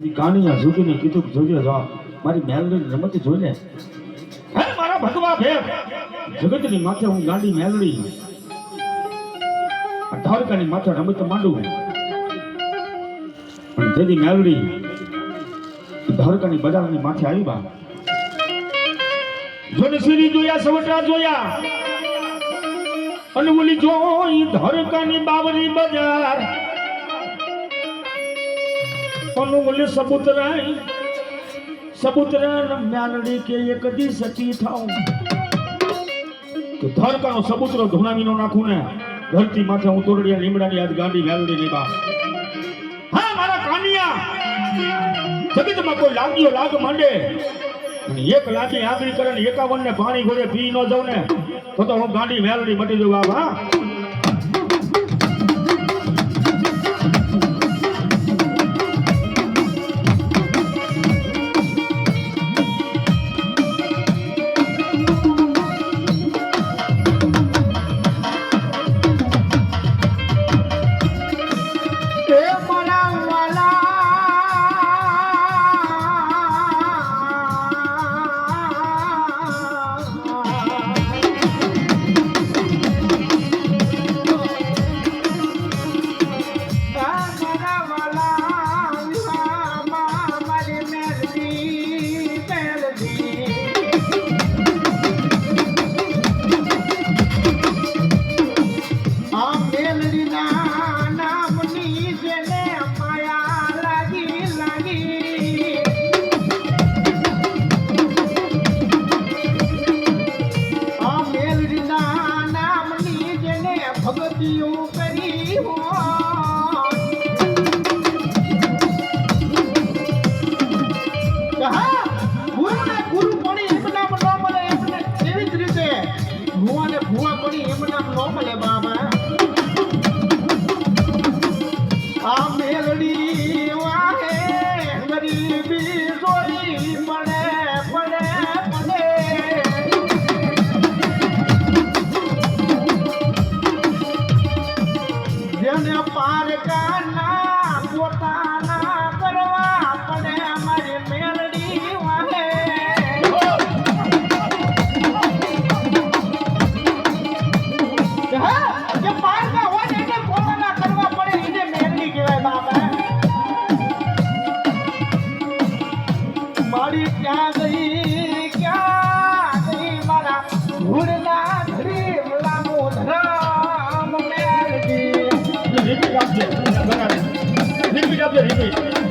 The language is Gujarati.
ઈ કાનિયા ઝૂકીને કીધું કે, જોજો જા, મારી મેલડી રમત જોઈને. હે, મારા ભગવા ભેર, જગતની માથે હું ગાંડી મેલડી આ ધારકાની માથે રમત માંડું પણ જેથી મેલડી ઈ ધારકાની બજારની માથે આવી બા જોને જોયા, સવટરા જોયા. અને ઓલી જોઈ ધારકાની બાવરી બજાર. અનુમૂલ્ય સબૂતરાય. સબૂતરા મ્યાનડી કે એક દી સચી થાઉં તો ધરકાનો સબૂતરો ધુણાવીનો નાખું ને, ધરતી માથે હું તોરડિયા લીમડાની આજ ગાંડી મેલડી ની બા હા, મારા કાનિયા, જગતમાં કોઈ લાગ્યો લાગ માંડે. એક લાગી આંગળી કરે ને એકાવન ને પાણી ઘોડે પી ન જાઉં ને, તો હું ગાંડી મેલડી મટી જઉં બાબા જેને ભગતિઓ કરી ગુરુને ગુરુ પણ એમ નામ ન મળે, એમને એવી જ રીતે ભુવાને ભુવા પણ એમ મળે બાબા પોતાના કરવા પડે મારી મેલડી વાહે. હા, જે પારકા હોય ને એને પોતાના કરવા ક્યાં ગઈ ક્યાં ગઈ મારા ભૂડના தெரிவித்து